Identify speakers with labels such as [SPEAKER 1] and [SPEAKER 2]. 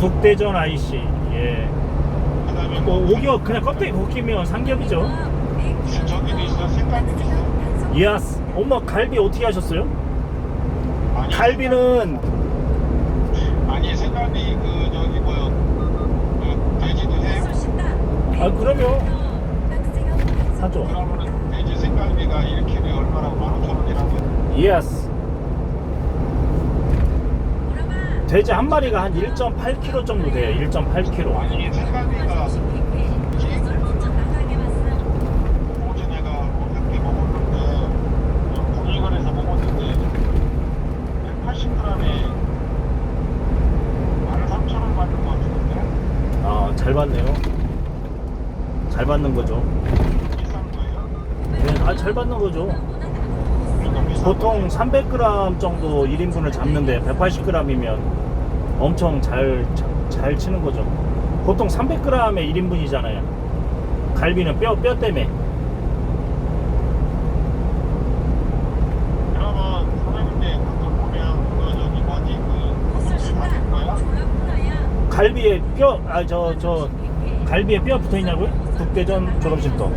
[SPEAKER 1] 북대전 IC. 예.
[SPEAKER 2] 그다음에 뭐뭐
[SPEAKER 1] 오겹 그냥 껍데기 벗기면 삼겹이죠.
[SPEAKER 2] 저기도 있어 있어.
[SPEAKER 1] 예스. 엄마 갈비 어떻게 하셨어요?
[SPEAKER 2] 아니,
[SPEAKER 1] 갈비는
[SPEAKER 2] 아니 색깔이 그 저기 뭐요 그 돼지도 해요?
[SPEAKER 1] 아 그러면 하죠.
[SPEAKER 2] 그러면은 돼지 색깔비가 1kg에 얼마라고 15,000원이라고
[SPEAKER 1] 예스. 돼지 한 마리가 한 1.8kg 정도 돼요. 1.8kg.
[SPEAKER 2] 아니 색깔비가 어제 내가 어저께 먹었는데 공익원에서 먹었는데 180g에 13,000원 받는 것 같은데
[SPEAKER 1] 아, 잘 받네요. 잘 받는 거죠. 네, 아, 잘 받는 거죠. 보통
[SPEAKER 2] 거예요.
[SPEAKER 1] 300g 정도 1인분을 잡는데 180g이면 엄청 잘, 자- 잘 치는 거죠. 보통 300g에 1인분이잖아요. 갈비는 뼈, 뼈 때문에.
[SPEAKER 2] 그러면 선생님들 가끔 보면 그 그?
[SPEAKER 1] 갈비에 뼈, 아, 저, 저, 갈비에 뼈 붙어 있냐고요? 국대전 졸업식도.